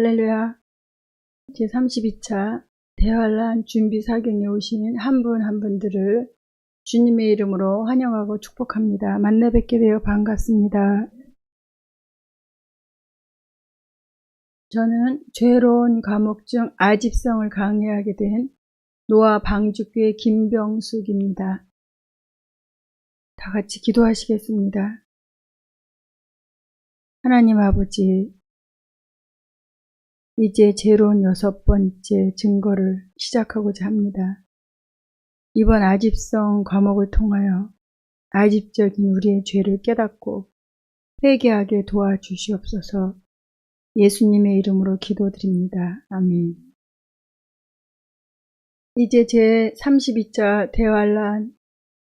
할렐루야. 제32차 대환란 준비 사경에 오신 한분한 분들을 주님의 이름으로 환영하고 축복합니다. 만나 뵙게 되어 반갑습니다. 저는 죄로운 감옥 중 아집성을 강의하게 된 노아 방주교의 김병숙입니다. 다 같이 기도하시겠습니다. 하나님 아버지, 이제 제로운 여섯 번째 증거를 시작하고자 합니다. 이번 아집성 과목을 통하여 아집적인 우리의 죄를 깨닫고 회개하게 도와주시옵소서 예수님의 이름으로 기도드립니다. 아멘. 이제 제 32자 대환란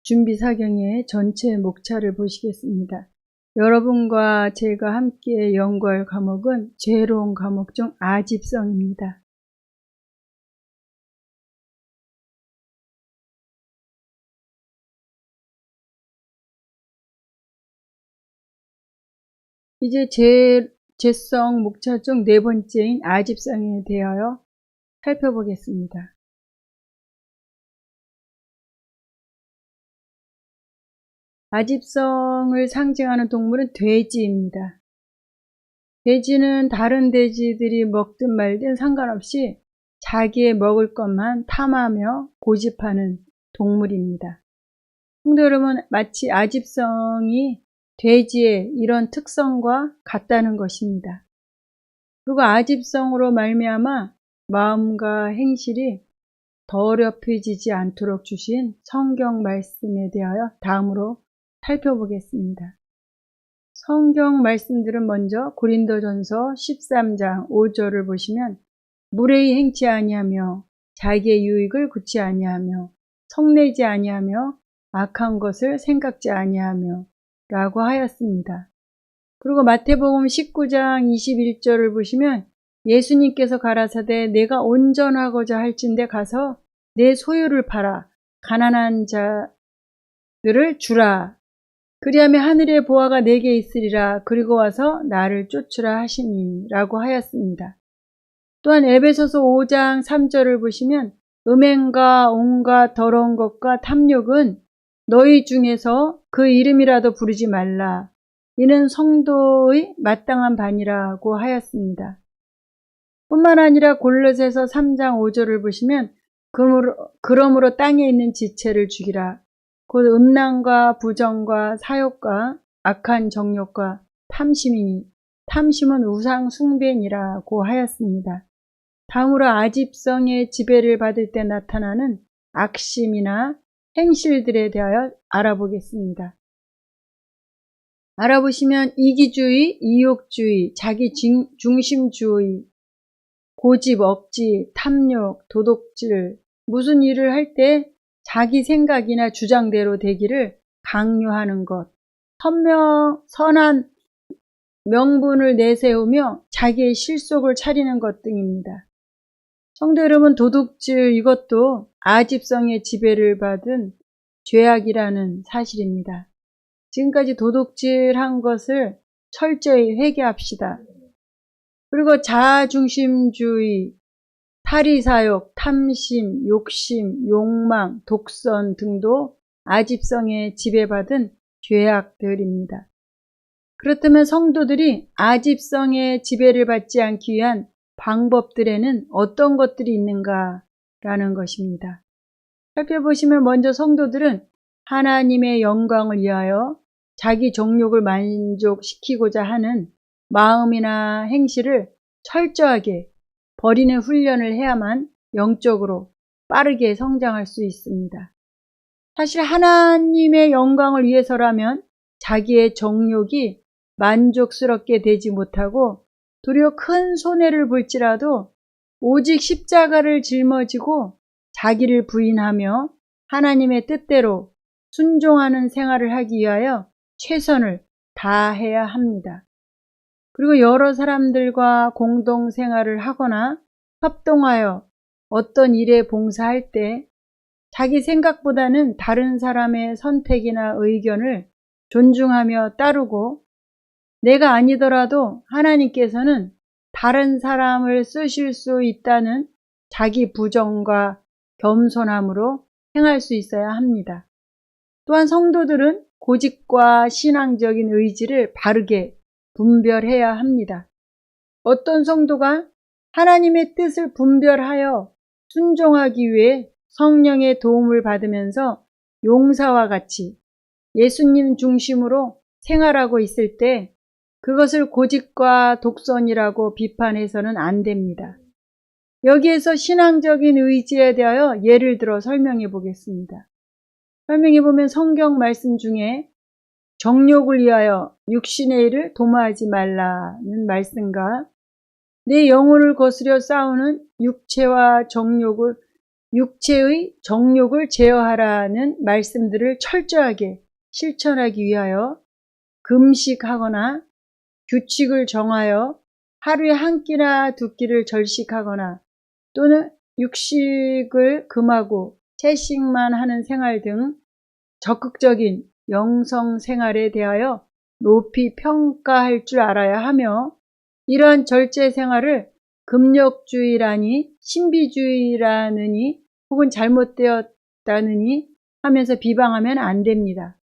준비사경의 전체 목차를 보시겠습니다. 여러분과 제가 함께 연구할 과목은 죄로운 과목 중 아집성입니다. 이제 제, 죄성 목차 중 네 번째인 아집성에 대하여 살펴보겠습니다. 아집성을 상징하는 동물은 돼지입니다. 돼지는 다른 돼지들이 먹든 말든 상관없이 자기의 먹을 것만 탐하며 고집하는 동물입니다. 성도 여러분, 마치 아집성이 돼지의 이런 특성과 같다는 것입니다. 그리고 아집성으로 말미암아 마음과 행실이 더럽혀지지 않도록 주신 성경 말씀에 대하여 다음으로 살펴보겠습니다. 성경 말씀들은 먼저 고린도전서 13장 5절을 보시면 무례히 행치 아니하며 자기의 유익을 굳지 아니하며 성내지 아니하며 악한 것을 생각지 아니하며 라고 하였습니다. 그리고 마태복음 19장 21절을 보시면 예수님께서 가라사대 내가 온전하고자 할진대 가서 내 소유를 팔아 가난한 자들을 주라 그리하면 하늘의 보화가 내게 있으리라 그리고 와서 나를 쫓으라 하시니 라고 하였습니다. 또한 에베소서 5장 3절을 보시면 음행과 온갖 더러운 것과 탐욕은 너희 중에서 그 이름이라도 부르지 말라. 이는 성도의 마땅한 반이라고 하였습니다. 뿐만 아니라 골로새서 3장 5절을 보시면 그러므로, 그러므로 땅에 있는 지체를 죽이라. 곧 음란과 부정과 사욕과 악한 정욕과 탐심이니 탐심은 우상 숭배니라고 하였습니다. 다음으로 아집성의 지배를 받을 때 나타나는 악심이나 행실들에 대하여 알아보겠습니다. 알아보시면 이기주의, 이욕주의, 자기 중심주의, 고집, 억지, 탐욕, 도덕질, 무슨 일을 할 때 자기 생각이나 주장대로 되기를 강요하는 것, 선명, 선한 명분을 내세우며 자기의 실속을 차리는 것 등입니다. 성도 여러분, 도둑질 이것도 아집성의 지배를 받은 죄악이라는 사실입니다. 지금까지 도둑질한 것을 철저히 회개합시다. 그리고 자아중심주의, 탈의사욕, 탐심, 욕심, 욕망, 독선 등도 아집성에 지배받은 죄악들입니다. 그렇다면 성도들이 아집성의 지배를 받지 않기 위한 방법들에는 어떤 것들이 있는가라는 것입니다. 살펴보시면 먼저 성도들은 하나님의 영광을 위하여 자기 정욕을 만족시키고자 하는 마음이나 행실을 철저하게 버리는 훈련을 해야만 영적으로 빠르게 성장할 수 있습니다. 사실 하나님의 영광을 위해서라면 자기의 정욕이 만족스럽게 되지 못하고 도리어 큰 손해를 볼지라도 오직 십자가를 짊어지고 자기를 부인하며 하나님의 뜻대로 순종하는 생활을 하기 위하여 최선을 다해야 합니다. 그리고 여러 사람들과 공동 생활을 하거나 협동하여 어떤 일에 봉사할 때 자기 생각보다는 다른 사람의 선택이나 의견을 존중하며 따르고 내가 아니더라도 하나님께서는 다른 사람을 쓰실 수 있다는 자기 부정과 겸손함으로 행할 수 있어야 합니다. 또한 성도들은 고집과 신앙적인 의지를 바르게 분별해야 합니다. 어떤 성도가 하나님의 뜻을 분별하여 순종하기 위해 성령의 도움을 받으면서 용사와 같이 예수님 중심으로 생활하고 있을 때 그것을 고집과 독선이라고 비판해서는 안 됩니다. 여기에서 신앙적인 의지에 대하여 예를 들어 설명해 보겠습니다. 설명해 보면 성경 말씀 중에 정욕을 위하여 육신의 일을 도모하지 말라는 말씀과 내 영혼을 거스려 싸우는 육체와 정욕을 육체의 정욕을 제어하라는 말씀들을 철저하게 실천하기 위하여 금식하거나 규칙을 정하여 하루에 한 끼나 두 끼를 절식하거나 또는 육식을 금하고 채식만 하는 생활 등 적극적인 영성 생활에 대하여 높이 평가할 줄 알아야 하며 이러한 절제 생활을 금욕주의라니 신비주의라느니 혹은 잘못되었다느니 하면서 비방하면 안 됩니다.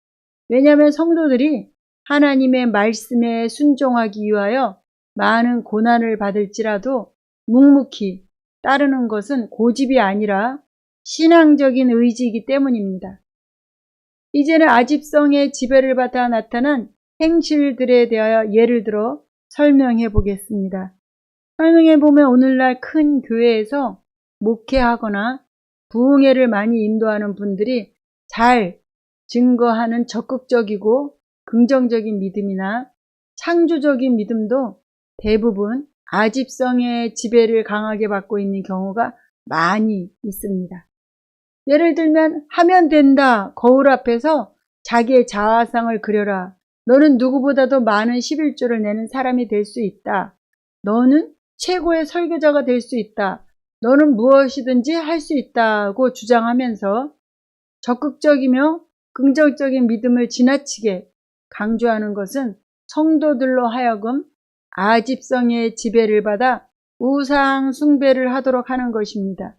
왜냐하면 성도들이 하나님의 말씀에 순종하기 위하여 많은 고난을 받을지라도 묵묵히 따르는 것은 고집이 아니라 신앙적인 의지이기 때문입니다. 이제는 아집성의 지배를 받아 나타난 행실들에 대하여 예를 들어 설명해 보겠습니다. 설명해 보면 오늘날 큰 교회에서 목회하거나 부흥회를 많이 인도하는 분들이 잘 증거하는 적극적이고 긍정적인 믿음이나 창조적인 믿음도 대부분 아집성의 지배를 강하게 받고 있는 경우가 많이 있습니다. 예를 들면 하면 된다 거울 앞에서 자기의 자아상을 그려라 너는 누구보다도 많은 11조를 내는 사람이 될 수 있다. 너는 최고의 설교자가 될 수 있다. 너는 무엇이든지 할 수 있다고 주장하면서 적극적이며 긍정적인 믿음을 지나치게 강조하는 것은 성도들로 하여금 아집성의 지배를 받아 우상 숭배를 하도록 하는 것입니다.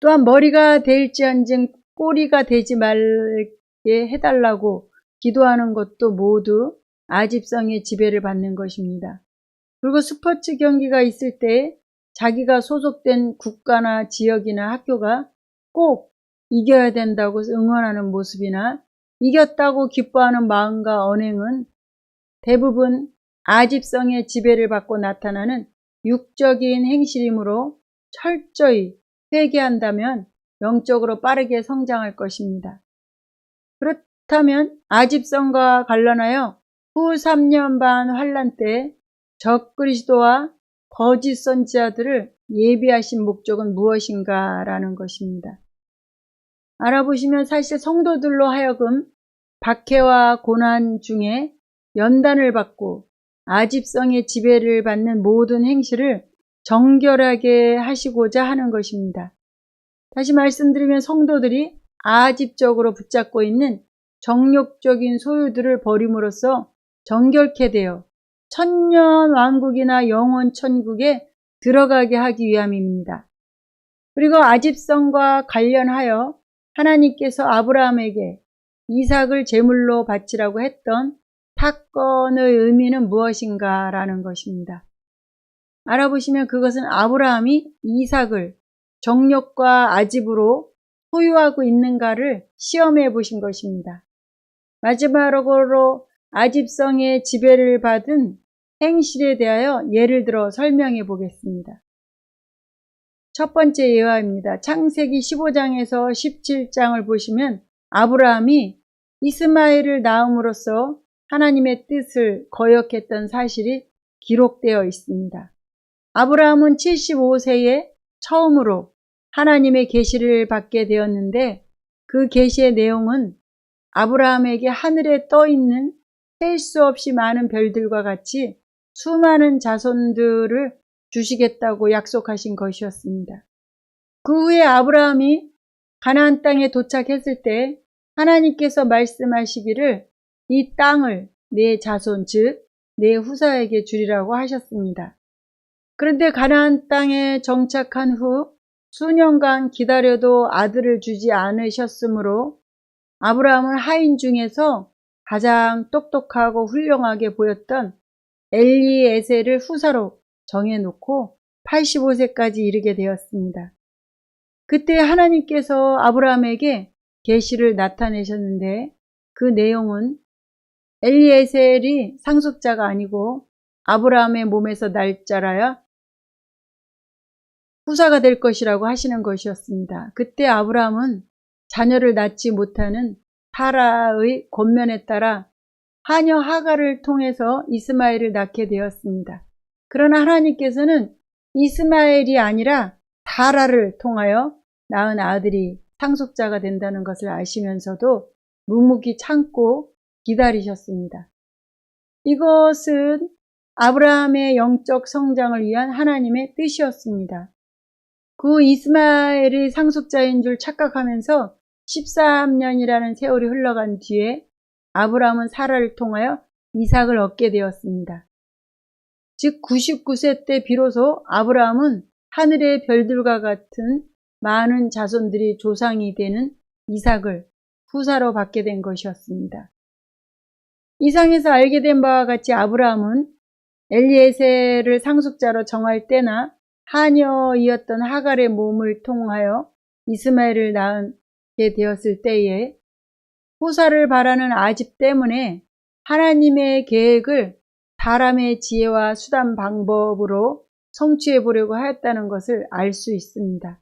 또한 머리가 될지언정 꼬리가 되지 말게 해달라고 기도하는 것도 모두 아집성의 지배를 받는 것입니다. 그리고 스포츠 경기가 있을 때 자기가 소속된 국가나 지역이나 학교가 꼭 이겨야 된다고 응원하는 모습이나 이겼다고 기뻐하는 마음과 언행은 대부분 아집성의 지배를 받고 나타나는 육적인 행실이므로 철저히 회개한다면 영적으로 빠르게 성장할 것입니다. 그렇다면 아집성과 관련하여 후 3년 반 환란 때 적그리스도와 거짓 선지자들을 예비하신 목적은 무엇인가라는 것입니다. 알아보시면 사실 성도들로 하여금 박해와 고난 중에 연단을 받고 아집성의 지배를 받는 모든 행실을 정결하게 하시고자 하는 것입니다. 다시 말씀드리면 성도들이 아집적으로 붙잡고 있는 정욕적인 소유들을 버림으로써 정결케 되어 천년 왕국이나 영원 천국에 들어가게 하기 위함입니다. 그리고 아집성과 관련하여 하나님께서 아브라함에게 이삭을 제물로 바치라고 했던 사건의 의미는 무엇인가라는 것입니다. 알아보시면 그것은 아브라함이 이삭을 정력과 아집으로 소유하고 있는가를 시험해 보신 것입니다. 마지막으로 아집성의 지배를 받은 행실에 대하여 예를 들어 설명해 보겠습니다. 첫 번째 예화입니다. 창세기 15장에서 17장을 보시면 아브라함이 이스마엘을 낳음으로써 하나님의 뜻을 거역했던 사실이 기록되어 있습니다. 아브라함은 75세에 처음으로 하나님의 계시를 받게 되었는데 그 계시의 내용은 아브라함에게 하늘에 떠 있는 셀 수 없이 많은 별들과 같이 수많은 자손들을 주시겠다고 약속하신 것이었습니다. 그 후에 아브라함이 가나안 땅에 도착했을 때 하나님께서 말씀하시기를 이 땅을 내 자손 즉 내 후사에게 주리라고 하셨습니다. 그런데 가나안 땅에 정착한 후 수년간 기다려도 아들을 주지 않으셨으므로 아브라함은 하인 중에서 가장 똑똑하고 훌륭하게 보였던 엘리에셀을 후사로 정해놓고 85세까지 이르게 되었습니다. 그때 하나님께서 아브라함에게 계시를 나타내셨는데 그 내용은 엘리에셀이 상속자가 아니고 아브라함의 몸에서 날짜라야 후사가 될 것이라고 하시는 것이었습니다. 그때 아브라함은 자녀를 낳지 못하는 타라의 권면에 따라 하녀 하가를 통해서 이스마엘을 낳게 되었습니다. 그러나 하나님께서는 이스마엘이 아니라 다라를 통하여 낳은 아들이 상속자가 된다는 것을 아시면서도 묵묵히 참고 기다리셨습니다. 이것은 아브라함의 영적 성장을 위한 하나님의 뜻이었습니다. 그 이스마엘이 상속자인 줄 착각하면서 13년이라는 세월이 흘러간 뒤에 아브라함은 사라를 통하여 이삭을 얻게 되었습니다. 즉 99세 때 비로소 아브라함은 하늘의 별들과 같은 많은 자손들이 조상이 되는 이삭을 후사로 받게 된 것이었습니다. 이상에서 알게 된 바와 같이 아브라함은 엘리에셀을 상속자로 정할 때나 하녀이었던 하갈의 몸을 통하여 이스마엘을 낳게 되었을 때에 후사를 바라는 아집 때문에 하나님의 계획을 사람의 지혜와 수단 방법으로 성취해 보려고 하였다는 것을 알 수 있습니다.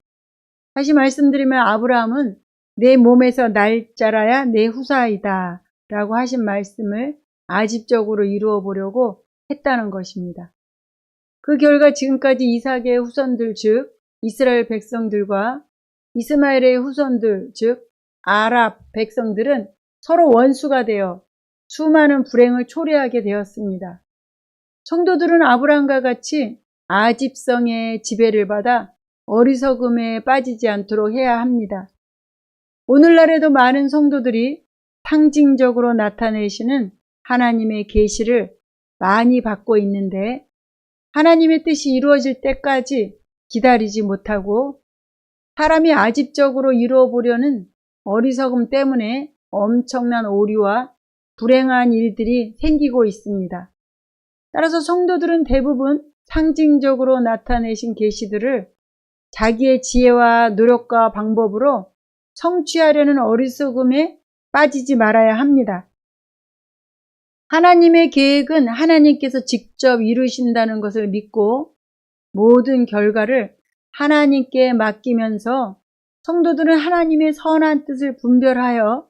다시 말씀드리면 아브라함은 내 몸에서 날짜라야 내 후사이다 라고 하신 말씀을 아집적으로 이루어 보려고 했다는 것입니다. 그 결과 지금까지 이삭의 후손들 즉 이스라엘 백성들과 이스마엘의 후손들 즉 아랍 백성들은 서로 원수가 되어 수많은 불행을 초래하게 되었습니다. 성도들은 아브라함과 같이 아집성의 지배를 받아 어리석음에 빠지지 않도록 해야 합니다. 오늘날에도 많은 성도들이 상징적으로 나타내시는 하나님의 계시를 많이 받고 있는데 하나님의 뜻이 이루어질 때까지 기다리지 못하고 사람이 아집적으로 이루어 보려는 어리석음 때문에 엄청난 오류와 불행한 일들이 생기고 있습니다. 따라서 성도들은 대부분 상징적으로 나타내신 계시들을 자기의 지혜와 노력과 방법으로 성취하려는 어리석음에 빠지지 말아야 합니다. 하나님의 계획은 하나님께서 직접 이루신다는 것을 믿고 모든 결과를 하나님께 맡기면서 성도들은 하나님의 선한 뜻을 분별하여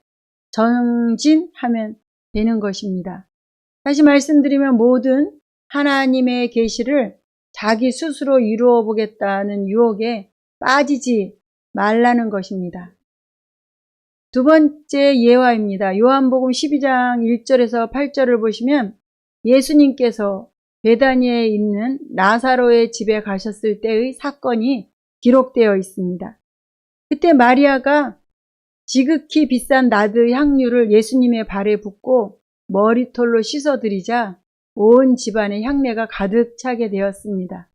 정진하면 되는 것입니다. 다시 말씀드리면 모든 하나님의 계시를 자기 스스로 이루어 보겠다는 유혹에 빠지지 말라는 것입니다. 두 번째 예화입니다. 요한복음 12장 1절에서 8절을 보시면 예수님께서 베다니에 있는 나사로의 집에 가셨을 때의 사건이 기록되어 있습니다. 그때 마리아가 지극히 비싼 나드 향유를 예수님의 발에 붓고 머리털로 씻어드리자 온 집안에 향내가 가득 차게 되었습니다.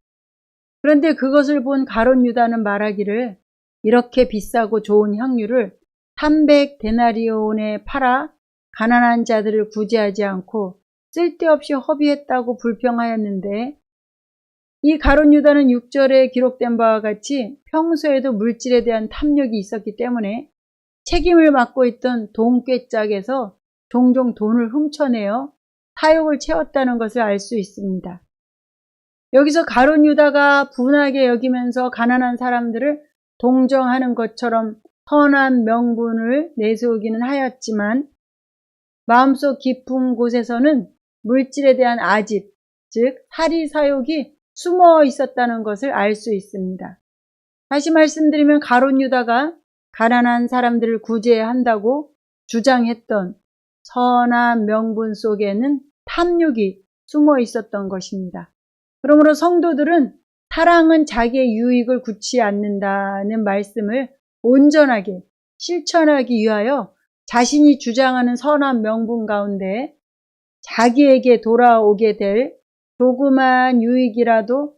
그런데 그것을 본 가론 유다는 말하기를 이렇게 비싸고 좋은 향유를 300 데나리온에 팔아 가난한 자들을 구제하지 않고 쓸데없이 허비했다고 불평하였는데 이 가론 유다는 6절에 기록된 바와 같이 평소에도 물질에 대한 탐욕이 있었기 때문에 책임을 맡고 있던 동꾀짝에서 종종 돈을 훔쳐내어 사욕을 채웠다는 것을 알 수 있습니다. 여기서 가론 유다가 분하게 여기면서 가난한 사람들을 동정하는 것처럼 선한 명분을 내세우기는 하였지만 마음속 깊은 곳에서는 물질에 대한 아집, 즉 사리 사욕이 숨어 있었다는 것을 알 수 있습니다. 다시 말씀드리면 가론 유다가 가난한 사람들을 구제해야 한다고 주장했던 선한 명분 속에는 탐욕이 숨어 있었던 것입니다. 그러므로 성도들은 사랑은 자기의 유익을 굳지 않는다는 말씀을 온전하게 실천하기 위하여 자신이 주장하는 선한 명분 가운데 자기에게 돌아오게 될 조그만 유익이라도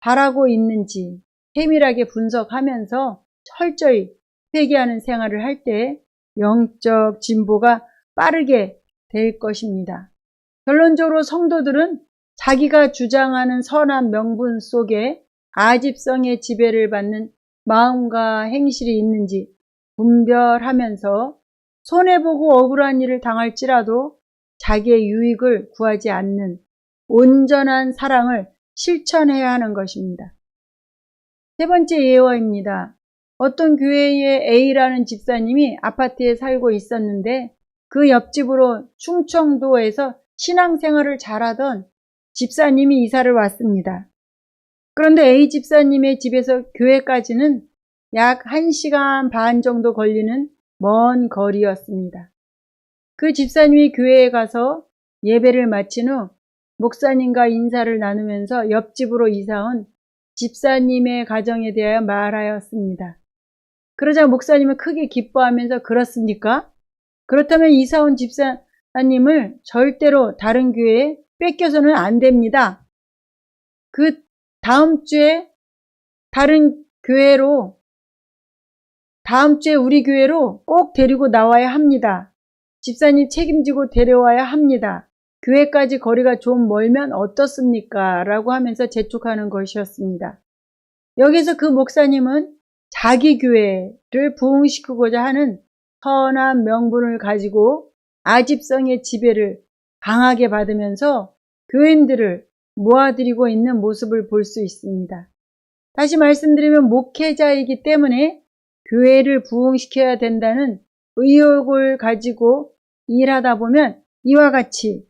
바라고 있는지 세밀하게 분석하면서 철저히 회개하는 생활을 할 때 영적 진보가 빠르게 될 것입니다. 결론적으로 성도들은 자기가 주장하는 선한 명분 속에 아집성의 지배를 받는 마음과 행실이 있는지 분별하면서 손해보고 억울한 일을 당할지라도 자기의 유익을 구하지 않는 온전한 사랑을 실천해야 하는 것입니다. 세 번째 예화입니다. 어떤 교회의 A라는 집사님이 아파트에 살고 있었는데 그 옆집으로 충청도에서 신앙생활을 잘하던 집사님이 이사를 왔습니다. 그런데 A 집사님의 집에서 교회까지는 약 1시간 반 정도 걸리는 먼 거리였습니다. 그 집사님이 교회에 가서 예배를 마친 후 목사님과 인사를 나누면서 옆집으로 이사온 집사님의 가정에 대하여 말하였습니다. 그러자 목사님은 크게 기뻐하면서 그렇습니까? 그렇다면 이사온 집사님을 절대로 다른 교회에 뺏겨서는 안 됩니다. 그 다음 주에 다른 교회로 다음 주에 우리 교회로 꼭 데리고 나와야 합니다. 집사님 책임지고 데려와야 합니다. 교회까지 거리가 좀 멀면 어떻습니까? 라고 하면서 재촉하는 것이었습니다. 여기서 그 목사님은 자기 교회를 부흥시키고자 하는 선한 명분을 가지고 아집성의 지배를 강하게 받으면서 교인들을 모아들이고 있는 모습을 볼 수 있습니다. 다시 말씀드리면 목회자이기 때문에 교회를 부흥시켜야 된다는 의욕을 가지고 일하다 보면 이와 같이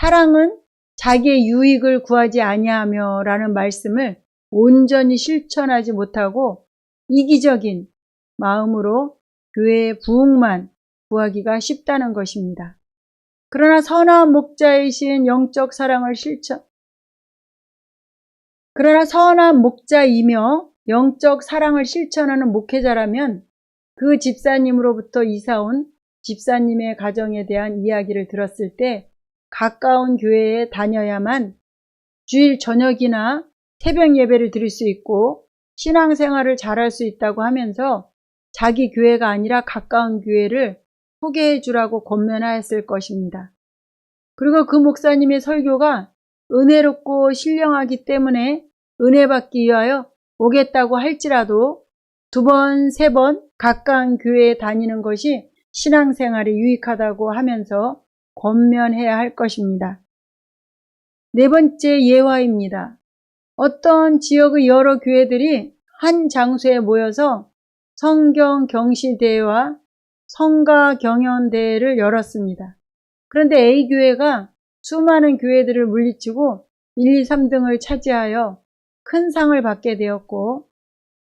사랑은 자기의 유익을 구하지 아니하며 라는 말씀을 온전히 실천하지 못하고 이기적인 마음으로 교회의 부흥만 구하기가 쉽다는 것입니다. 그러나 선한 목자이신 영적 사랑을 실천, 그러나 선한 목자이며 영적 사랑을 실천하는 목회자라면 그 집사님으로부터 이사온 집사님의 가정에 대한 이야기를 들었을 때 가까운 교회에 다녀야만 주일 저녁이나 새벽 예배를 드릴 수 있고 신앙생활을 잘할 수 있다고 하면서 자기 교회가 아니라 가까운 교회를 소개해 주라고 권면하였을 것입니다. 그리고 그 목사님의 설교가 은혜롭고 신령하기 때문에 은혜 받기 위하여 오겠다고 할지라도 두 번, 세 번 가까운 교회에 다니는 것이 신앙생활에 유익하다고 하면서 권면해야 할 것입니다. 네 번째 예화입니다. 어떤 지역의 여러 교회들이 한 장소에 모여서 성경 경시대회와 성가 경연대회를 열었습니다. 그런데 A교회가 수많은 교회들을 물리치고 1, 2, 3등을 차지하여 큰 상을 받게 되었고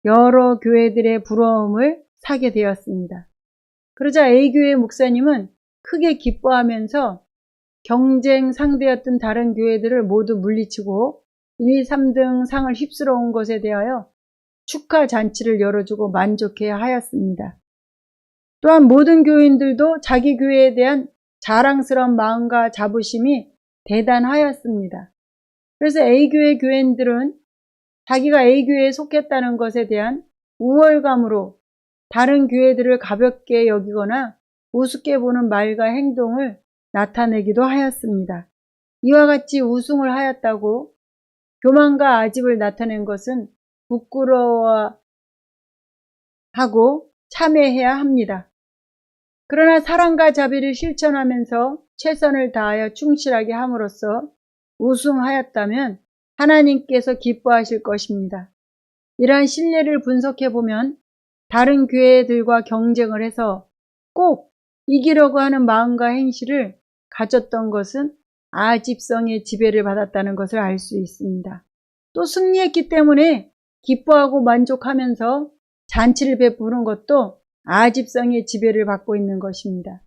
여러 교회들의 부러움을 사게 되었습니다. 그러자 A교회 목사님은 크게 기뻐하면서 경쟁 상대였던 다른 교회들을 모두 물리치고 1, 2, 3등 상을 휩쓸어온 것에 대하여 축하 잔치를 열어주고 만족해야 하였습니다. 또한 모든 교인들도 자기 교회에 대한 자랑스러운 마음과 자부심이 대단하였습니다. 그래서 A교회 교인들은 자기가 A교회에 속했다는 것에 대한 우월감으로 다른 교회들을 가볍게 여기거나 우습게 보는 말과 행동을 나타내기도 하였습니다. 이와 같이 우승을 하였다고 교만과 아집을 나타낸 것은 부끄러워하고 참회해야 합니다. 그러나 사랑과 자비를 실천하면서 최선을 다하여 충실하게 함으로써 우승하였다면 하나님께서 기뻐하실 것입니다. 이러한 신뢰를 분석해 보면 다른 교회들과 경쟁을 해서 꼭 이기려고 하는 마음과 행실을 가졌던 것은 아집성의 지배를 받았다는 것을 알 수 있습니다. 또 승리했기 때문에 기뻐하고 만족하면서 잔치를 베푸는 것도 아집성의 지배를 받고 있는 것입니다.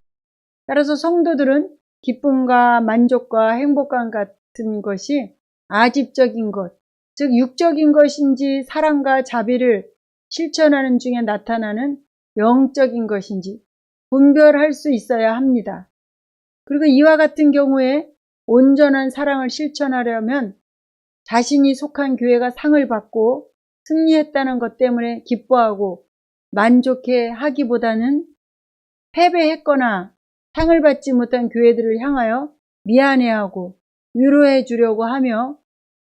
따라서 성도들은 기쁨과 만족과 행복감 같은 것이 아집적인 것, 즉 육적인 것인지 사랑과 자비를 실천하는 중에 나타나는 영적인 것인지 분별할 수 있어야 합니다. 그리고 이와 같은 경우에 온전한 사랑을 실천하려면 자신이 속한 교회가 상을 받고 승리했다는 것 때문에 기뻐하고 만족해 하기보다는 패배했거나 상을 받지 못한 교회들을 향하여 미안해하고 위로해 주려고 하며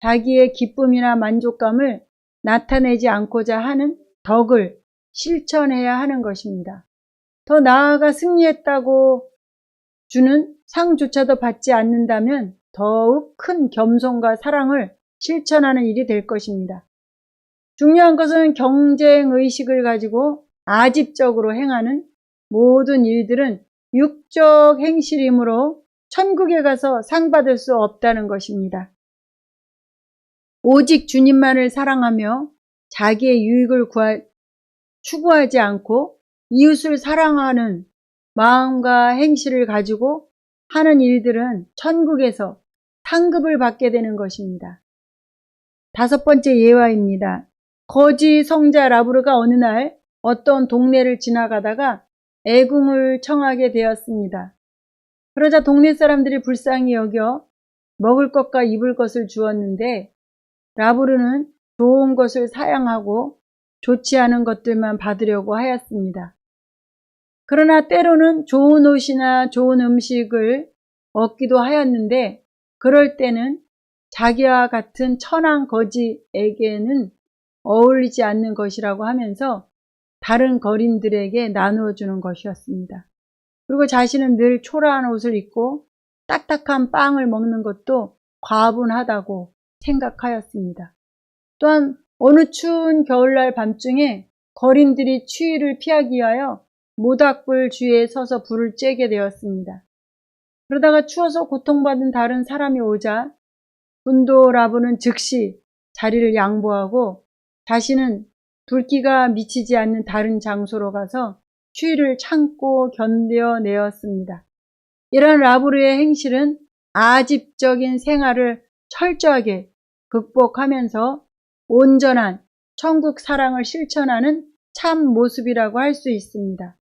자기의 기쁨이나 만족감을 나타내지 않고자 하는 덕을 실천해야 하는 것입니다. 더 나아가 승리했다고 주는 상조차도 받지 않는다면 더욱 큰 겸손과 사랑을 실천하는 일이 될 것입니다. 중요한 것은 경쟁 의식을 가지고 아집적으로 행하는 모든 일들은 육적 행실이므로 천국에 가서 상 받을 수 없다는 것입니다. 오직 주님만을 사랑하며 자기의 유익을 구할, 추구하지 않고 이웃을 사랑하는 마음과 행실을 가지고 하는 일들은 천국에서 상급을 받게 되는 것입니다. 다섯 번째 예화입니다. 거지 성자 라브르가 어느 날 어떤 동네를 지나가다가 애궁을 청하게 되었습니다. 그러자 동네 사람들이 불쌍히 여겨 먹을 것과 입을 것을 주었는데 라브르는 좋은 것을 사양하고 좋지 않은 것들만 받으려고 하였습니다. 그러나 때로는 좋은 옷이나 좋은 음식을 얻기도 하였는데 그럴 때는 자기와 같은 천한 거지에게는 어울리지 않는 것이라고 하면서 다른 거린들에게 나누어 주는 것이었습니다. 그리고 자신은 늘 초라한 옷을 입고 딱딱한 빵을 먹는 것도 과분하다고 생각하였습니다. 또한 어느 추운 겨울날 밤중에 거린들이 추위를 피하기 위하여 모닥불 주위에 서서 불을 쬐게 되었습니다. 그러다가 추워서 고통받은 다른 사람이 오자 분도 라브는 즉시 자리를 양보하고 자신은 불기가 미치지 않는 다른 장소로 가서 추위를 참고 견뎌내었습니다. 이런 라브르의 행실은 아집적인 생활을 철저하게 극복하면서 온전한 천국 사랑을 실천하는 참 모습이라고 할 수 있습니다.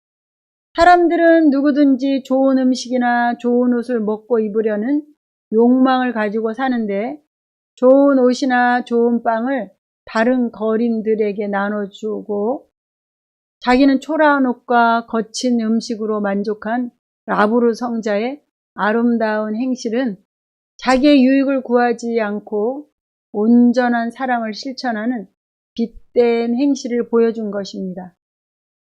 사람들은 누구든지 좋은 음식이나 좋은 옷을 먹고 입으려는 욕망을 가지고 사는데 좋은 옷이나 좋은 빵을 다른 거린들에게 나눠주고 자기는 초라한 옷과 거친 음식으로 만족한 라브르 성자의 아름다운 행실은 자기의 유익을 구하지 않고 온전한 사랑을 실천하는 빛된 행실을 보여준 것입니다.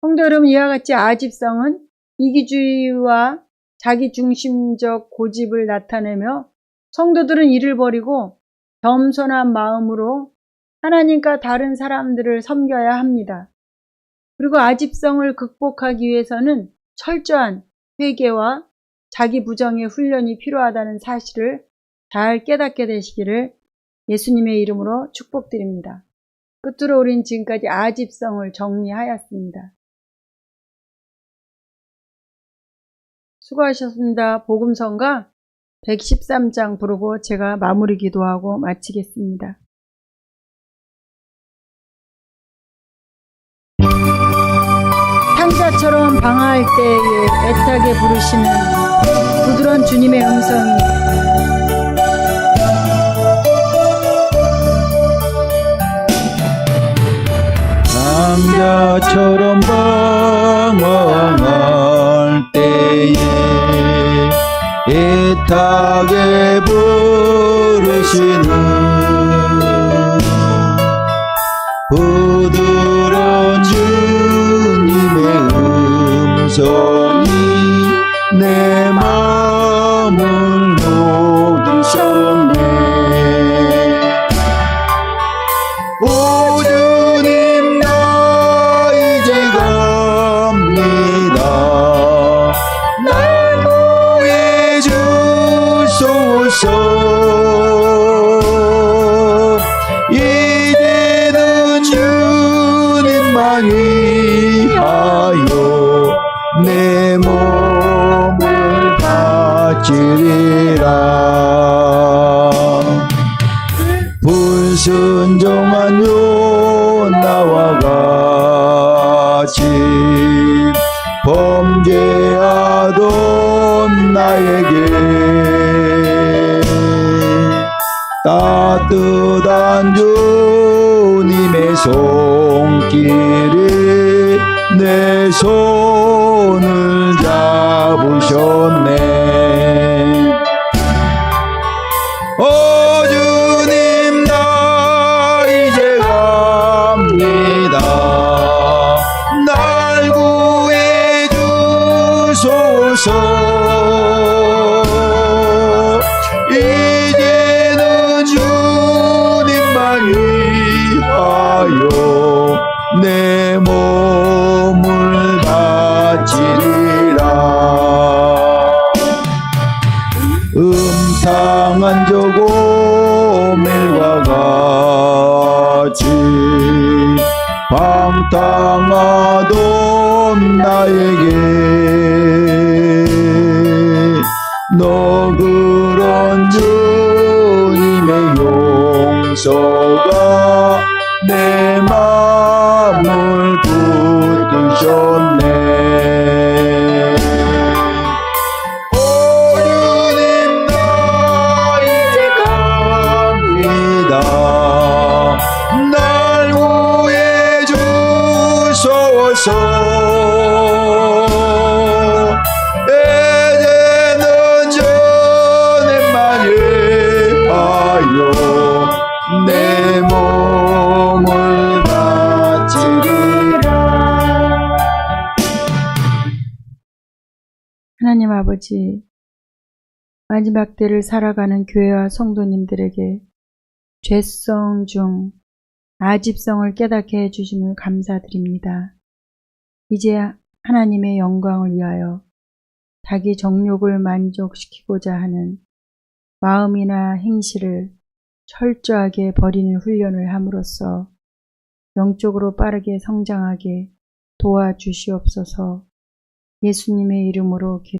성도 여러분 이와 같이 아집성은 이기주의와 자기 중심적 고집을 나타내며 성도들은 이를 버리고 겸손한 마음으로 하나님과 다른 사람들을 섬겨야 합니다. 그리고 아집성을 극복하기 위해서는 철저한 회개와 자기 부정의 훈련이 필요하다는 사실을 잘 깨닫게 되시기를 예수님의 이름으로 축복드립니다. 끝으로 우린 지금까지 아집성을 정리하였습니다. 수고하셨습니다. 복음성가 113장 부르고 제가 마무리 기도하고 마치겠습니다. 상자처럼 방황할 때에 애타게 부르시는 부드러운 주님의 음성이 남자처럼 방황할 때에 애타게 부르시는 음 내 몸을 바치리라. 불순 바치리라. 하나님 아버지, 마지막 때를 살아가는 교회와 성도님들에게 죄성 중 아집성을 깨닫게 해주심을 감사드립니다. 이제 하나님의 영광을 위하여 자기 정욕을 만족시키고자 하는 마음이나 행실을 철저하게 버리는 훈련을 함으로써 영적으로 빠르게 성장하게 도와주시옵소서. 예수님의 이름으로 기도